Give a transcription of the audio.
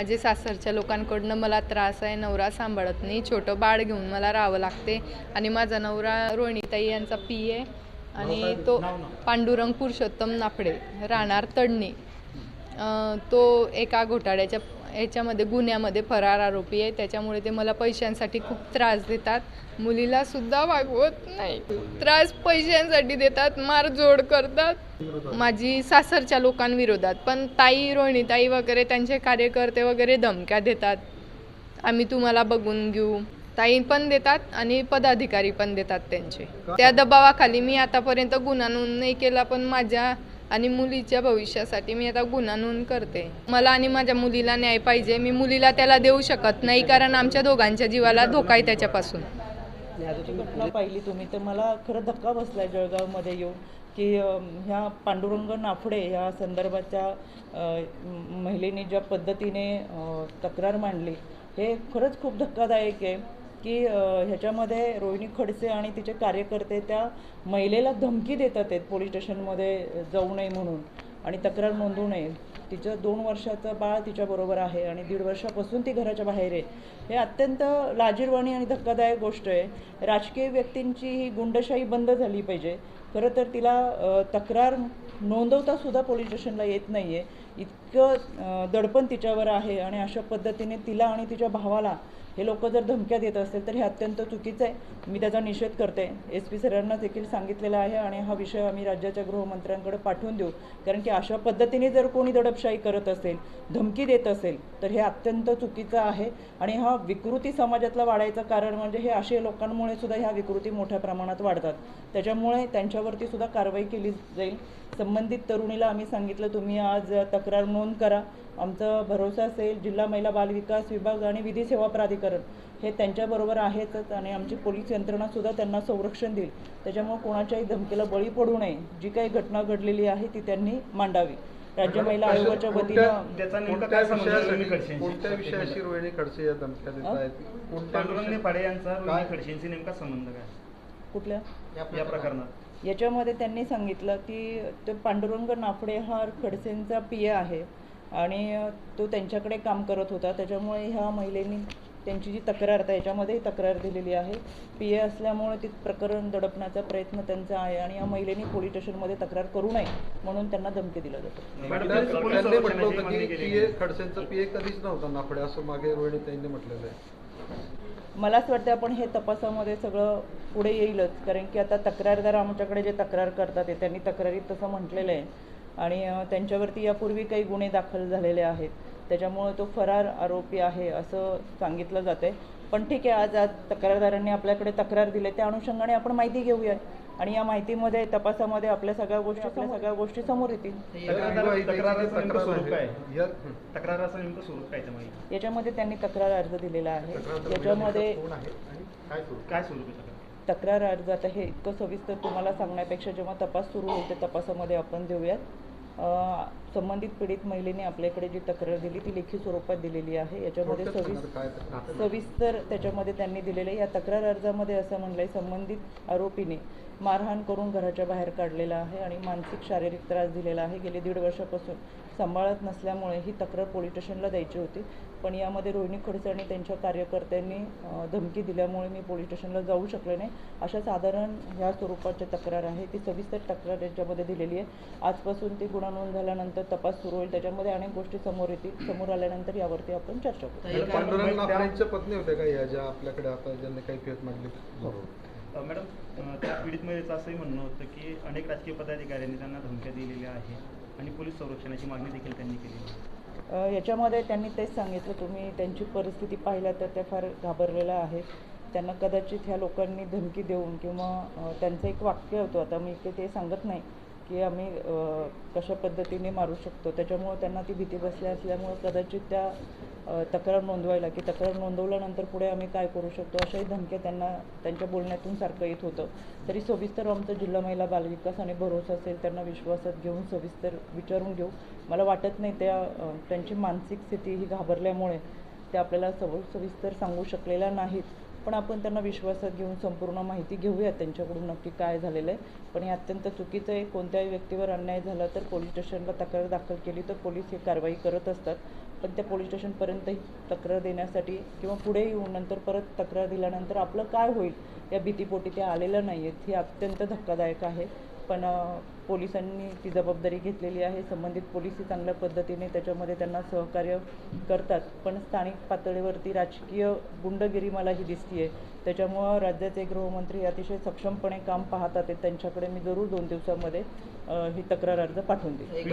माझे सासरच्या लोकांकडनं मला त्रास आहे नवरा सांभाळत नाही छोटं बाळ घेऊन मला राहावं लागते आणि माझा नवरा रोहिणीताई यांचा पी आहे आणि तो पांडुरंग पुरुषोत्तम नाफडे राहणार तडणी. तो एका घोटाळ्याच्या याच्यामध्ये गुन्ह्यामध्ये फरार आरोपी आहे. त्याच्यामुळे ते मला पैशांसाठी खूप त्रास देतात. मुलीला सुद्धा वागवत नाही. त्रास पैशांसाठी देतात मारझोड करतात. माझी सासरच्या लोकांविरोधात पण ताई रोहिणी ताई वगैरे त्यांचे कार्यकर्ते वगैरे धमक्या देतात. आम्ही तुम्हाला बघून घेऊ. ताई पण देतात आणि पदाधिकारी पण देतात त्यांचे. त्या दबावाखाली मी आतापर्यंत गुन्हा नोंद नाही केला पण माझ्या आणि मुलीच्या भविष्यासाठी मी आता गुन्हा नोंद करते. मला आणि माझ्या मुलीला न्याय पाहिजे मी मुलीला त्याला देऊ शकत नाही कारण आमच्या दोघांच्या जीवाला धोका आहे त्याच्यापासून. घटना पाहिली तुम्ही? तर मला खरं धक्का बसलाय जळगावमध्ये येऊन की ह्या पांडुरंग नाफडे ह्या संदर्भाच्या महिलेने ज्या पद्धतीने तक्रार मांडली हे खरंच खूप धक्कादायक आहे. की ह्याच्यामध्ये रोहिणी खडसे आणि तिचे कार्यकर्ते त्या महिलेला धमकी देतात आहेत पोलीस स्टेशनमध्ये जाऊ नये म्हणून आणि तक्रार नोंदवू नये. तिचं दोन वर्षाचं बाळ तिच्याबरोबर आहे आणि दीड वर्षापासून ती घराच्या बाहेर आहे. हे अत्यंत लाजीरवाणी आणि धक्कादायक गोष्ट आहे. राजकीय व्यक्तींची ही गुंडशाही बंद झाली पाहिजे. खरं तर तिला तक्रार नोंदवता सुद्धा पोलीस स्टेशनला येत नाही आहे इतकं दडपण तिच्यावर आहे आणि अशा पद्धतीने तिला आणि तिच्या भावाला हे लोक जर धमक्या देत असतील तर हे अत्यंत चुकीचं आहे. मी त्याचा निषेध करते. एस पी सरांना देखील सांगितलेलं आहे आणि हा विषय आम्ही राज्याच्या गृहमंत्र्यांकडे पाठवून देऊ. कारण की अशा पद्धतीने जर कोणी दडपशाही करत असेल धमकी देत असेल तर हे अत्यंत चुकीचं आहे. आणि हा विकृती समाजातला वाढायचं कारण म्हणजे हे असे लोकांमुळे सुद्धा ह्या विकृती मोठ्या प्रमाणात वाढतात. त्याच्यामुळे त्यांच्या त्यांच्यावरती सुद्धा कारवाई केली जाईल. संबंधित तरुणीला आम्ही सांगितलं तुम्ही आज तक्रार नोंद करा. आमचा भरोसा असेल जिल्हा महिला बाल विकास विभाग आणि विधी सेवा प्राधिकरण हे त्यांच्याबरोबर आहेतच आणि आमची पोलीस यंत्रणा सुद्धा त्यांना संरक्षण देईल. त्याच्यामुळे कोणाच्याही धमकीला बळी पडू नये. जी काही घटना घडलेली आहे ती त्यांनी मांडावी. राज्य महिला आयोगाच्या वतीनं त्याचा नेमका कोणत्या काय संबंध रोहिणी विषयासाठी खडसेंशी? कोणत्या विषयाशी रोहिणी खडसे या धमक्या देत आहेत? कोणत्या पांडुरंग विषय- नेफाडे यांचा काय? रोहिणी खडसेंशी नेमका संबंध काय? कुठल्या? या प्रकरणात. याच्यामध्ये त्यांनी सांगितलं की ते पांडुरंग नाफडे हा खडसेंचा पी आहे आणि तो त्यांच्याकडे काम करत होता. त्याच्यामुळे ह्या महिलेनी त्यांची जी तक्रार आहे याच्यामध्येही तक्रार दिलेली आहे. पी ए असल्यामुळे ते प्रकरण दडपण्याचा प्रयत्न त्यांचा आहे आणि या महिलेनी पोलीस स्टेशनमध्ये तक्रार करू नये म्हणून त्यांना धमकी दिलं जातं. पीए. खडसेंचं पीए कधीच नव्हता नाफडे असं मागे रोहिणी त्यांनी म्हटलेलं आहे. मला असं वाटतं आपण हे तपासामध्ये सगळं पुढे येईलच. कारण की आता तक्रारदार आमच्याकडे जे तक्रार करतात ते त्यांनी तक्रारीत तसं म्हटलेलं आहे. आणि त्यांच्यावरती यापूर्वी काही गुन्हे दाखल झालेले आहेत. त्याच्यामुळे तो फरार आरोपी आहे असं सांगितलं जातं आहे पण ठीक आहे आज आज तक्रारदारांनी आपल्याकडे तक्रार दिली त्या अनुषंगाने आपण माहिती घेऊया आणि या माहितीमध्ये तपासामध्ये आपल्या सगळ्या गोष्टी आपल्या सगळ्या गोष्टी समोर येतील याच्यामध्ये त्यांनी तक्रार अर्ज दिलेला आहे याच्यामध्ये काय स्वरूप? तक्रार अर्ज आता हे इतकं सविस्तर तुम्हाला सांगण्यापेक्षा जेव्हा तपास सुरू होईल त्या तपासामध्ये आपण देऊयात संबंधित पीडित महिलेने आपल्याकडे जी तक्रार दिली ती लेखी स्वरूपात दिलेली आहे. याच्यामध्ये सविस? सविस्तर त्याच्यामध्ये त्यांनी दिलेलं या तक्रार अर्जामध्ये असं म्हणलंय संबंधित आरोपीने मारहाण करून घराच्या बाहेर काढलेला आहे आणि मानसिक शारीरिक त्रास दिलेला आहे. गेले दीड वर्षापासून सांभाळत नसल्यामुळे ही तक्रार पोलीस स्टेशनला द्यायची होती. पण यामध्ये रोहिणी खडसे आणि त्यांच्या कार्यकर्त्यांनी धमकी दिल्यामुळे मी पोलीस स्टेशनला जाऊ शकले नाही. अशा साधारण ह्या स्वरूपाची तक्रार आहे. ती सविस्तर तक्रार याच्यामध्ये दिलेली आहे. आजपासून ती गुन्हा नोंद झाल्यानंतर तपास सुरू होईल. त्याच्यामध्ये अनेक गोष्टी समोर येतील. समोर आल्यानंतर यावरती आपण चर्चा करू. पत्नी होत्या का? या ज्या आपल्याकडे आता ज्यांनी काही फेत मांडली मॅडम त्या पीडित महिलेचं असंही म्हणणं होतं की अनेक राजकीय पदाधिकाऱ्यांनी त्यांना धमक्या दिलेल्या आहेत आणि पोलीस संरक्षणाची मागणी देखील त्यांनी केली आहे. याच्यामध्ये त्यांनी तेच सांगितलं तुम्ही त्यांची परिस्थिती पाहिल्या तर त्या फार घाबरलेल्या आहेत त्यांना कदाचित ह्या लोकांनी धमकी देऊन किंवा त्यांचं एक वाक्य होतं आता मी ते सांगत नाही की आम्ही कशा पद्धतीने मारू शकतो. त्याच्यामुळं त्यांना ती भीती बसली असल्यामुळं कदाचित त्या तक्रार नोंदवायला की तक्रार नोंदवल्यानंतर पुढे आम्ही काय करू शकतो अशाही धमक्या त्यांना त्यांच्या बोलण्यातून सारखं येत होतं. तरी सविस्तर आमचं जिल्हा महिला बालविकास आणि भरोसा असेल त्यांना विश्वासात घेऊन सविस्तर विचारून घेऊ. मला वाटत नाही त्या त्यांची मानसिक स्थिती ही घाबरल्यामुळे ते आपल्याला सव सविस्तर सांगू शकलेल्या नाहीत. पण आपण त्यांना विश्वासात घेऊन संपूर्ण माहिती घेऊया त्यांच्याकडून नक्की काय झालेलं आहे. पण हे अत्यंत चुकीचं आहे. कोणत्याही व्यक्तीवर अन्याय झाला तर पोलीस स्टेशनला तक्रार दाखल केली तर पोलीस ही कारवाई करत असतात. पण त्या पोलीस स्टेशनपर्यंतही तक्रार देण्यासाठी किंवा पुढे येऊन नंतर परत तक्रार दिल्यानंतर आपलं काय होईल या भीतीपोटी त्या आलेलं नाही आहेत हे अत्यंत धक्कादायक आहे. पण पोलिसांनी ती जबाबदारी घेतलेली आहे. संबंधित पोलिसही चांगल्या पद्धतीने त्याच्यामध्ये त्यांना सहकार्य करतात. पण स्थानिक पातळीवरती राजकीय गुंडगिरी मला ही दिसतीये. त्याच्यामुळं राज्याचे गृहमंत्री अतिशय सक्षमपणे काम पाहतात आहेत. त्यांच्याकडे मी जरूर दोन दिवसामध्ये ही तक्रार अर्ज पाठवून देईल